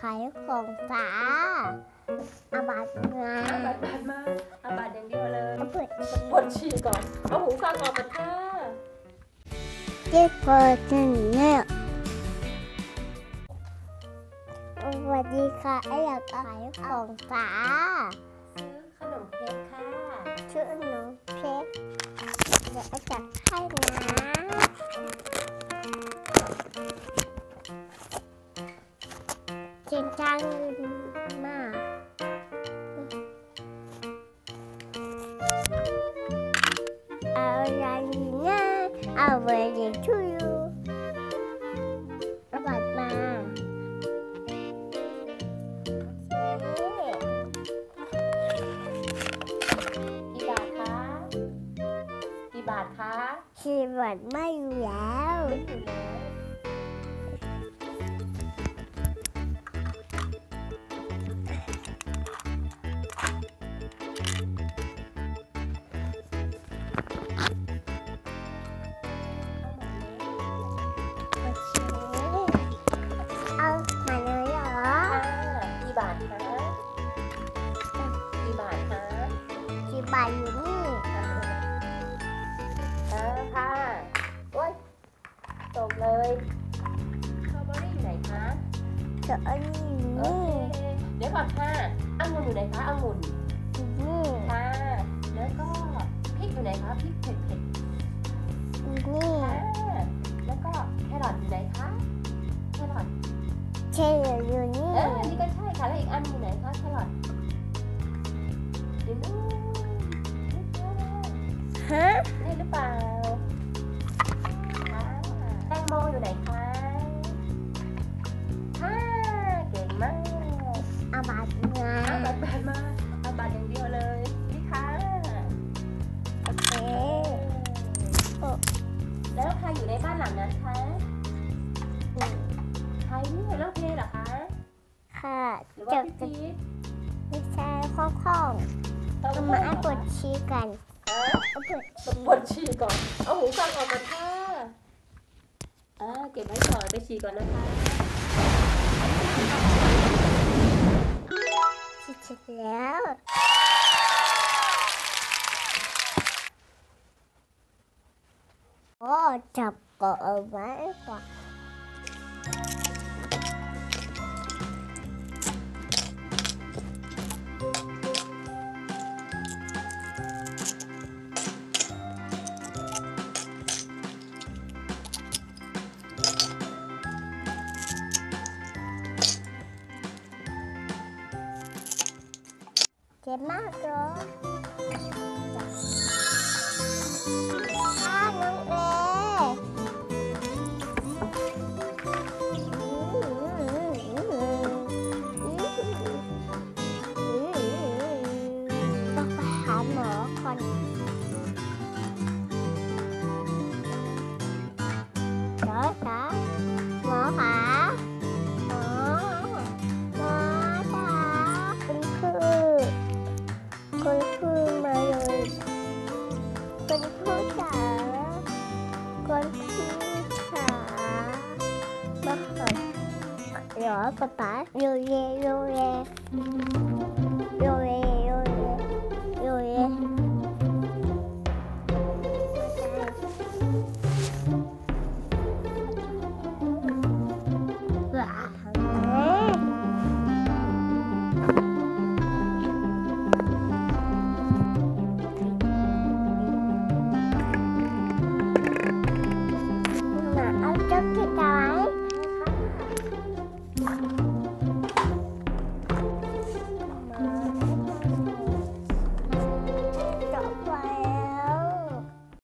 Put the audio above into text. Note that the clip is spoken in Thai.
ขายของฝาอาบัตงาอาบัตรบัตรมาอาบัตอย่างเดียวเลยเปิดปวดฉี่ก่อน เอาหูฟังออกมาค่ะเจ็บปวดเนี่ยสวัสดีค่ะไออยากขายของฝาซื้อขนมเค้กค่ะ ชื่อหนูเพชรเดี๋ยวอาจะให้นะ จริงจังมากเอาอะไรนะเอาไปเรียนช่วยอยู่เอาบัตรมาโอเคกี่บาทคะกี่บาทคะชีวิตไม่อยู่แล้วไม่อยู่แล้ว เอามาเลยเหรอคี่บาทคะกี่บาทคะกี่บาทอยู่นี่ค่ะค่ะโอ้ยตกเลยสตรอเบอรี่อยู่ไหนคะเจออันนี้อยู่โอนี่ เคเดี๋ยวก่อนค่ะองุ่นอยู่ไหนคะองุ่นอยู่นี่ อยู่ไหนคะพริกเผ็ดเผ็ดอยู่นี่ๆค่ะแล้วก็แครอทอยู่ไหนคะแครอทเชลอยู่นี่เอออันนี้ก็ใช่ค่ะแล้วอีกอันอยู่ไหนคะแครอทอยู่นู่นนี่ค่ะฮะนี่หรือเปล่า เนี่ยแล้วเพเหรอคะค่ะหรือเจว่าบพี่จี๊ดไม่ใช่ข้องข้องเอาๆมามาปวดชี้กันเออเอาปวดปวดฉี่ก่อน เอาหูฟังออกมาค่ะอ่าเก็บไว้ก่อนไปฉี่ก่อนนะคะ ชี้เสร็จแล้วโอ้จับเกาะเอาไว้ก่อน จ็บมากเลยอ้าน้องเอต้องไปหาหมอก่อนเดี๋ยวจ้า เดี๋ยวป๊าป๊า